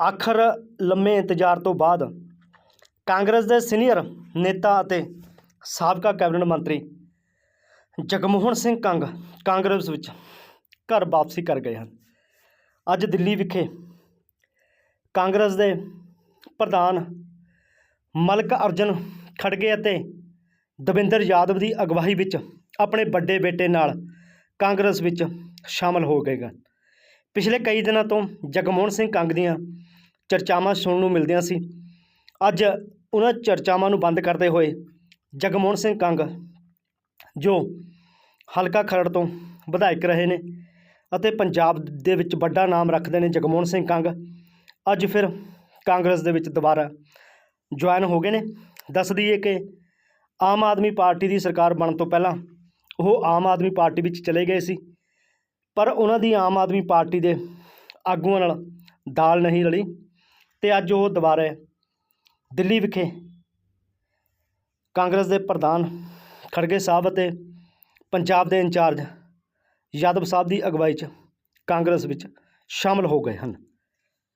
ਆਖਰ ਲੰਮੇ ਇੰਤਜ਼ਾਰ ਤੋਂ ਬਾਅਦ ਕਾਂਗਰਸ ਦੇ ਸੀਨੀਅਰ ਨੇਤਾ ਅਤੇ ਸਾਬਕਾ ਕੈਬਨਿਟ ਮੰਤਰੀ ਜਗਮੋਹਨ ਸਿੰਘ ਕੰਗ ਕਾਂਗਰਸ ਵਿੱਚ ਘਰ ਵਾਪਸੀ ਕਰ ਗਏ ਹਨ। ਅੱਜ ਦਿੱਲੀ ਵਿਖੇ ਕਾਂਗਰਸ ਦੇ ਪ੍ਰਧਾਨ ਮਲਕ ਅਰਜਨ ਖੜਗੇ ਅਤੇ ਦਵਿੰਦਰ ਯਾਦਵ ਦੀ ਅਗਵਾਈ ਵਿੱਚ ਆਪਣੇ ਵੱਡੇ ਬੇਟੇ ਨਾਲ ਕਾਂਗਰਸ ਵਿੱਚ ਸ਼ਾਮਲ ਹੋ ਗਏ ਹਨ। ਪਿਛਲੇ ਕਈ ਦਿਨਾਂ ਤੋਂ ਜਗਮੋਹਨ ਸਿੰਘ ਕੰਗ ਦੀਆਂ ਚਰਚਾਵਾਂ ਸੁਣਨ ਨੂੰ ਮਿਲਦੀਆਂ ਸੀ। ਅੱਜ ਉਹਨਾਂ ਚਰਚਾਵਾਂ ਨੂੰ ਬੰਦ ਕਰਦੇ ਹੋਏ ਜਗਮੋਹਨ ਸਿੰਘ ਕੰਗ ਜੋ ਹਲਕਾ ਖਰੜ ਤੋਂ ਵਿਧਾਇਕ ਰਹੇ ਨੇ ਅਤੇ ਪੰਜਾਬ ਦੇ ਵਿੱਚ ਵੱਡਾ ਨਾਮ ਰੱਖਦੇ ਨੇ ਜਗਮੋਹਨ ਸਿੰਘ ਕੰਗ, ਅੱਜ ਫਿਰ ਕਾਂਗਰਸ ਦੇ ਵਿੱਚ ਦੁਬਾਰਾ ਜੁਆਇਨ ਹੋ ਗਏ ਨੇ। ਦੱਸ ਦਈਏ ਕਿ ਆਮ ਆਦਮੀ ਪਾਰਟੀ ਦੀ ਸਰਕਾਰ ਬਣਨ ਤੋਂ ਪਹਿਲਾਂ ਉਹ ਆਮ ਆਦਮੀ ਪਾਰਟੀ ਵਿੱਚ ਚਲੇ ਗਏ ਸੀ। ਪਰ ਉਹਨਾਂ ਦੀ ਆਮ ਆਦਮੀ ਪਾਰਟੀ ਦੇ ਆਗੂਆਂ ਨਾਲ ਦਾਲ ਨਹੀਂ ਰਲੀ ਤੇ ਅੱਜ ਉਹ ਦੁਬਾਰਾ ਦਿੱਲੀ ਵਿਖੇ ਕਾਂਗਰਸ ਦੇ ਪ੍ਰਧਾਨ ਖੜਗੇ ਸਾਹਿਬ ਅਤੇ ਪੰਜਾਬ ਦੇ ਇੰਚਾਰਜ ਯਾਦਵ ਸਾਹਿਬ ਦੀ ਅਗਵਾਈ 'ਚ ਕਾਂਗਰਸ ਵਿੱਚ ਸ਼ਾਮਲ ਹੋ ਗਏ ਹਨ।